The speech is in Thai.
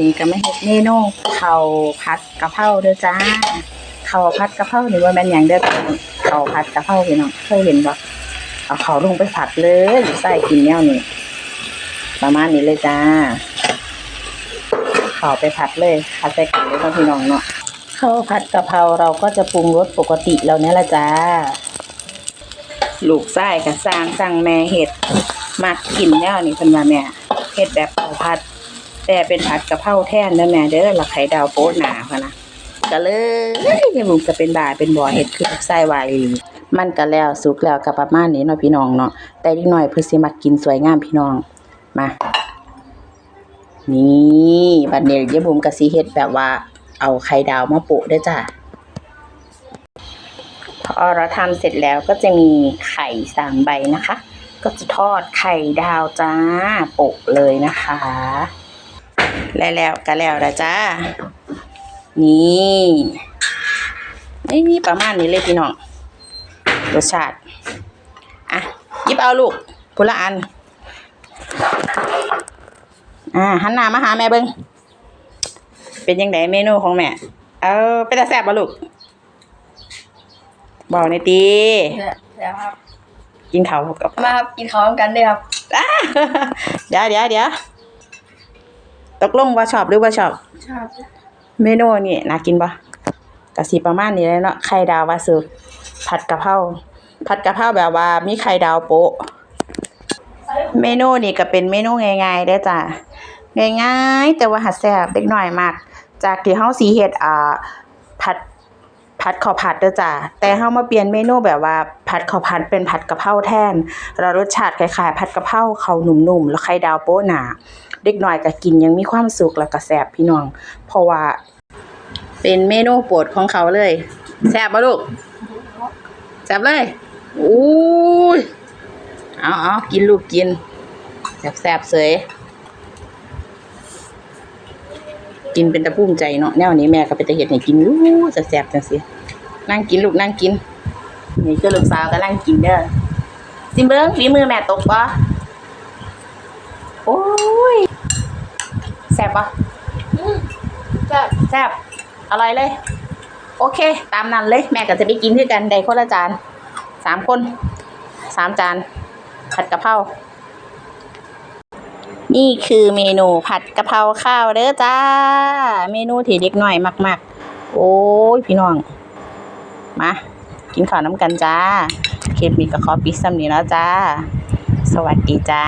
นี่ก็ไม่เฮ็ดเมนูข้าวผัดกะเพราเด้อจ้าเขาวผัดกะเพรานี่ว่าแม่นหยังเด้อพี่น้องข้าวผัดกะเพราพี่น้องเคยเห็นบ่เอาข้าลงไปผัดเลยใส่กินแนวนี้ประมาณนี้เลยจ้าข้าไปผัดเลยผัดใส่กันเลยเนาะพี่น้องเนาะข้าวผัดกะเพราเราก็จะปรุงรสปกติแล้วเนี่ยละจ้าลูกไส้กับสร้างสั่งแม่เห็ดมักกินแนวนี้เพิ่นว่าแม่เฮ็ดแบบข้าวผัด แต่เป็นผัดกะเพราแท่นเด้อแม่เด้อละไข่ดาวโป๊ะหนาพะนะก็เลยยังมุกจะเป็นบ่าเป็นบ่อเฮ็ดคือลูกไส้วายมันก็แล้วสุกแล้วก็ประมาณนี้เนาะพี่น้องเนาะแต่นิดหน่อยเพิ่นสิมักกินสวยงามพี่น้องมานี่บัดนี้ยายบุ๋มก็สิเฮ็ดแบบว่า เอาไข่ดาวมาโปะเด้จ้ะพอเราทำเสร็จแล้วก็จะมีไข่สามใบนะคะ ก็จะทอดไข่ดาวจ้าโปะเลยนะคะ แล้วแล้วก็แล้วละจ้า นี่นี่ประมาณนี้เลยพี่น้อง รสชาติ อะหยิบเอาลูกพุละอัน อ่าหันหน้ามาหาแม่เบิงเป็นยังไงเมนูของแม่ เออเป็นตาแซ่บบ่ลูก บอกในอยตีแล้วครับ กินข้าวกับมาครับกินข้าวกันด้วยครับอ่าเดี๋ยวเดี๋ยวเดี๋ยว ตกลงว่าชอบหรือว่าชอบ ชอบเมนูนี่น่ากินปะกะสีประมาณนี้เลยเนาะไข่ดาววาซืผัดกะเพราผัดกะเพราแบบว่ามีไข่ดาวโปะเมนูนี่ก็เป็นเมนูง่ายๆได้อจ้ะง่ายๆ แต่ว่าหัดแซ่บเล็กน้อยมาก จากที่เฮาสีเฮ็ดอ่าผัด ผัดข้าวผัดเด้อจ้ะแต่เฮามาเปลี่ยนเมนูแบบว่าผัดข้าวผัดเป็นผัดกะเพราแทนแล้วรสชาติคล้ายๆผัดกะเพราเขาหนุ่มๆแล้วไข่ดาวโปะหนาเด็กน้อยก็กินยังมีความสุขแล้วก็แซ่บพี่น้อง เพราะว่า เป็นเมนูโปรดของเขาเลยแซ่บปะลูกแซ่บเลยอู้ยเอาเอากินลูกกินแซ่บแซ่บเสย กินเป็นตะพุ่มใจเนาะแนวนี้แม่ก็เป็นตะเห็ดให้กินอู้จะแซ่บจังสินั่งกินลูกนั่งกิน นี่คือลูกสาวก็นั่งกินเด้อซิมเบิ้งฝีมือแม่ตกปะโอ้ยแซ่บปะจะแซ่บอร่อยเลย โอเค ตามนั้นเลย แม่ก็จะไปกินด้วยกันได้คนละจานสามคนสามจานผัดกะเพรา นี่คือเมนูผัดกะเพราข้าวเด้อจ้า เมนูที่เด็กหน่อยมาก ๆ โอ้ยพี่น้อง มา กินข้าวน้ำกันจ้าเคลิปนี้ก็ขอปิซซ้ำนี้แล้วจ้า สวัสดีจ้า